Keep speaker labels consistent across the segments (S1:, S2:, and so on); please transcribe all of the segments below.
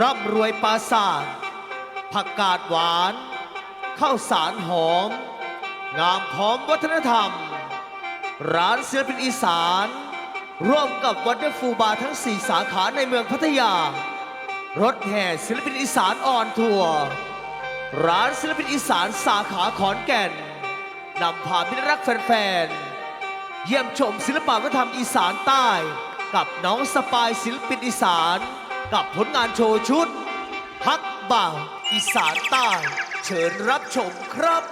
S1: ร่ำรวยปราสาทผักกาดหวานข้าวสารหอม งามพร้อมวัฒนธรรม ร้านศิลปินอีสาน ร่วมกับวันเดอร์ฟูบาร์ทั้ง 4 สาขาในเมืองพัทยา รถแห่ศิลปินอีสานออนทัวร์ร้านศิลปินอีสานสาขาขอนแก่นนำพามิตรรักแฟนๆ เยี่ยมชมศิลปวัฒนธรรมอีสานใต้ กับน้องสปายศิลปินอีสาน กับผลงานโชว์ชุด ฮักบ่าวอีสานใต้ เชิญรับชมครับ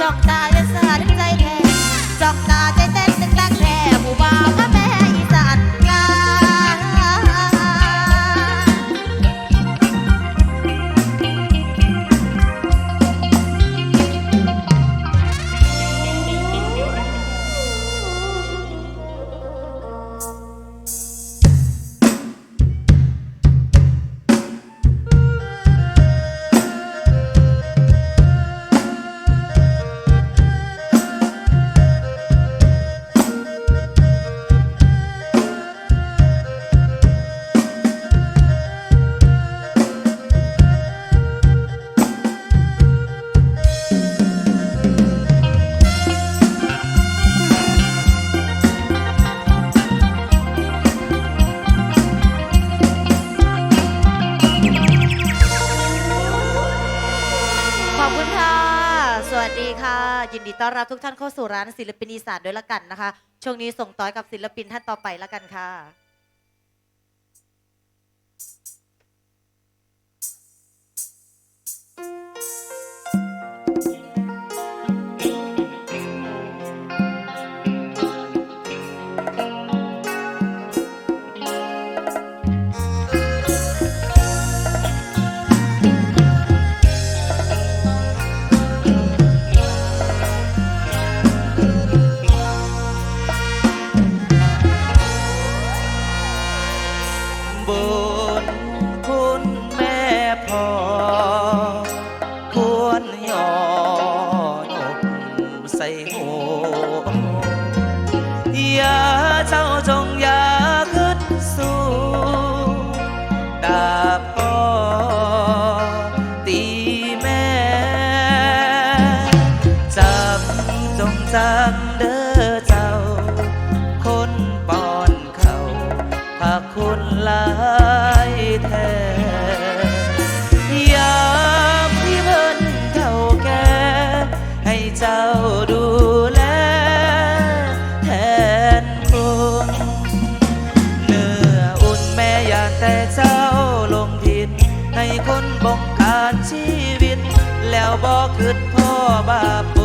S2: knock, knock. สวัสดีค่ะ ยินดีต้อนรับทุกท่านเข้าสู่ร้านศิลปินอีสานด้วยละกันนะคะ ช่วงนี้ส่งต่อยกับศิลปินท่านต่อไปละกันค่ะ
S3: บุำจงจำเด้อเจ้า คนป้อนเขาพาคุณหลายแท้ยามที่เพิ่นเท่าแก่ให้เจ้าดูแลแทนคุณเนื้ออุ่นแม่อยากแต่เจ้าลงผิดให้คนบงการชีวิต แล้วบอกคืดพ่อบาป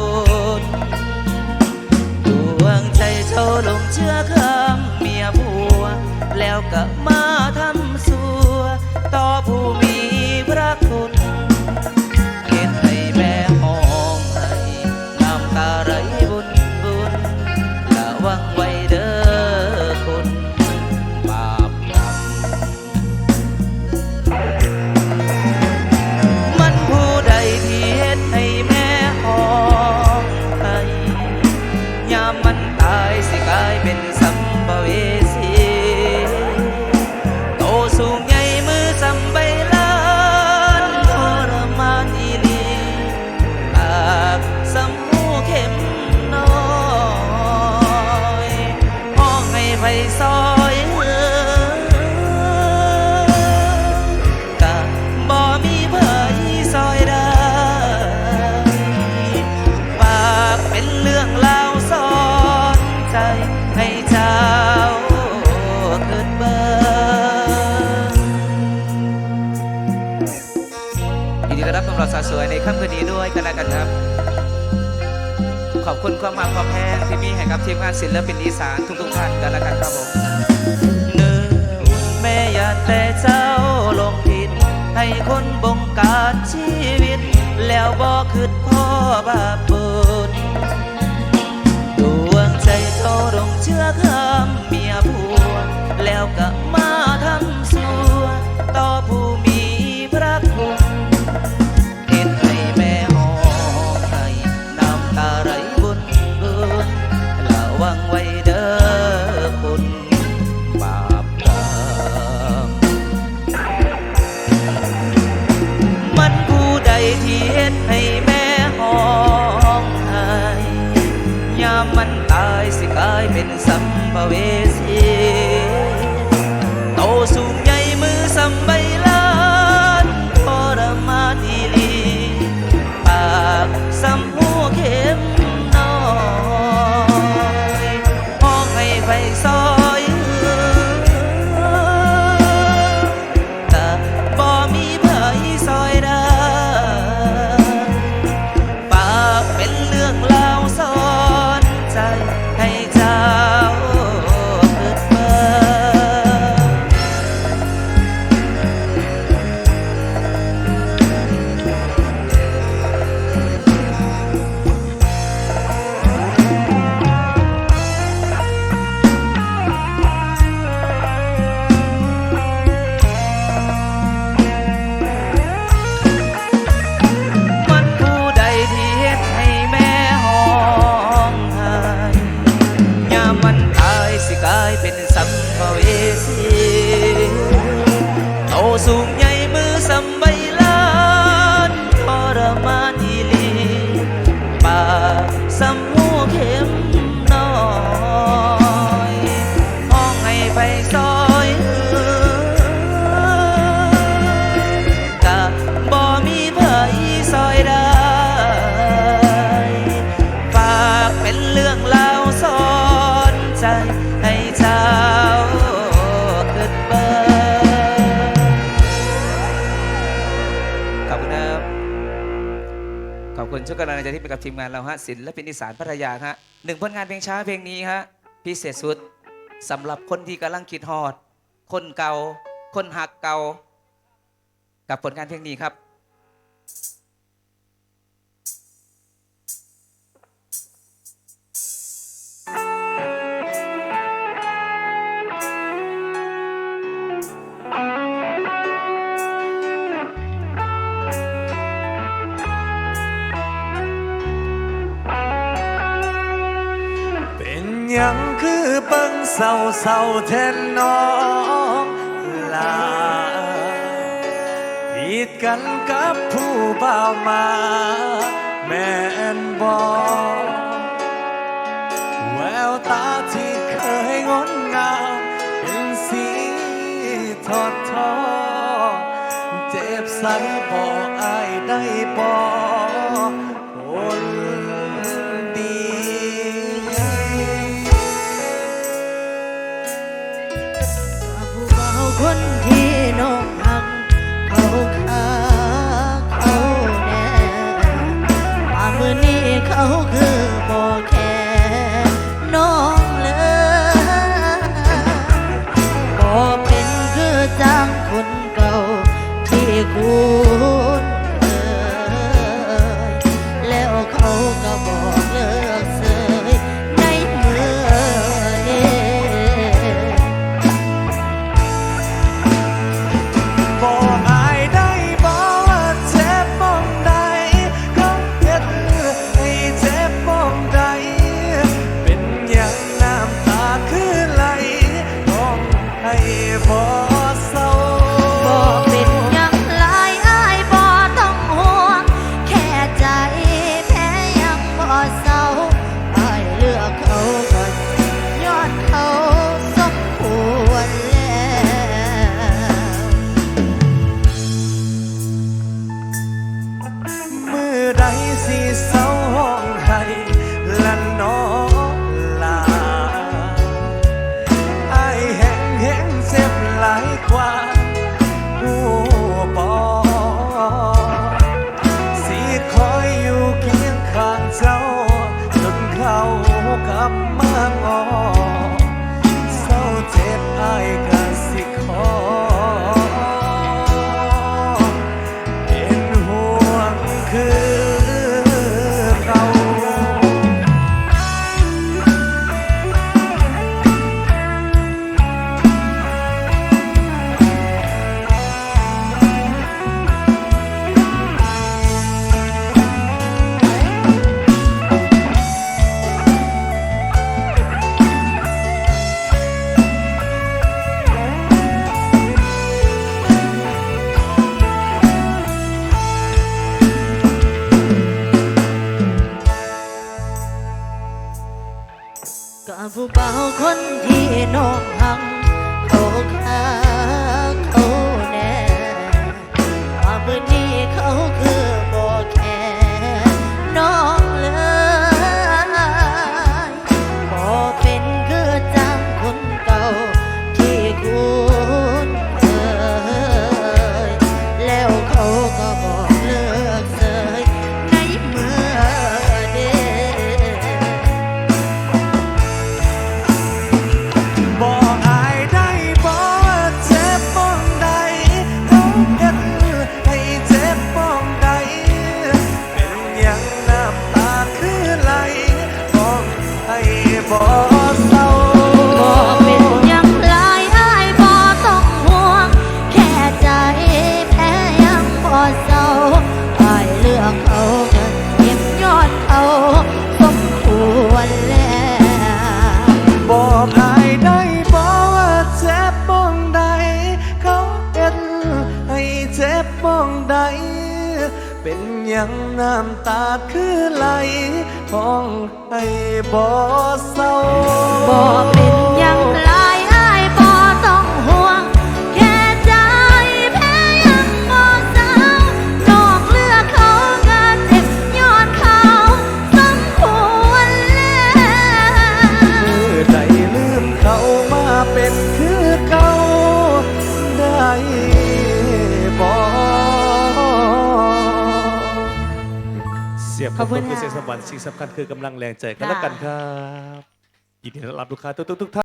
S3: ลงเชื่อคำเมียผัว แล้วก็มา ยกันแล้วกันครับ ขอบคุณความมาความแพงที่มีให้กับทีมงานศิลปินอีสานทุกๆท่านกันแล้วกันครับผมเนื้อแม่อยากแต่เจ้าลงผิด ให้คนบงการชีวิต แล้วบอกคือพ่อบาปบุญดวงใจเจ้าลงเชื่อคำเมียผัวแล้วก็มา ที่เห็นให้แม่ห้องไห้ยามมันตายสิกลายเป็นสัมภเวสี คุณชุวยกันแรงใจที่เป็นกับทีมงานเราฮะศิลปินอีสานพัทยาฮะหนึ่งผลงานเพลงช้าเพลงนี้ฮะพิเศษสุดสำหรับคนที่กำลังคิดหอด คนเก่า คนหักเก่า กับผลงานเพลงนี้ครับ
S4: เศร้าเศร้าแทนน้องลาผิดกันกับผู้บ่าวมา แม่นบอกแววตาที่เคยงดงามเป็นสีทอดเจ็บสัน
S2: บอกอาย
S4: ได้บอก 问天。 ผู้เบาค
S2: นที่น้องหังเขา
S4: ข้า สียงสวรรค์สิ่งสำคัญคือกำลังแรงใจกัน
S2: ค่ะ
S4: แล้วกันครับยินดีต้อนรับลูกค้าทุกๆทุกท่าน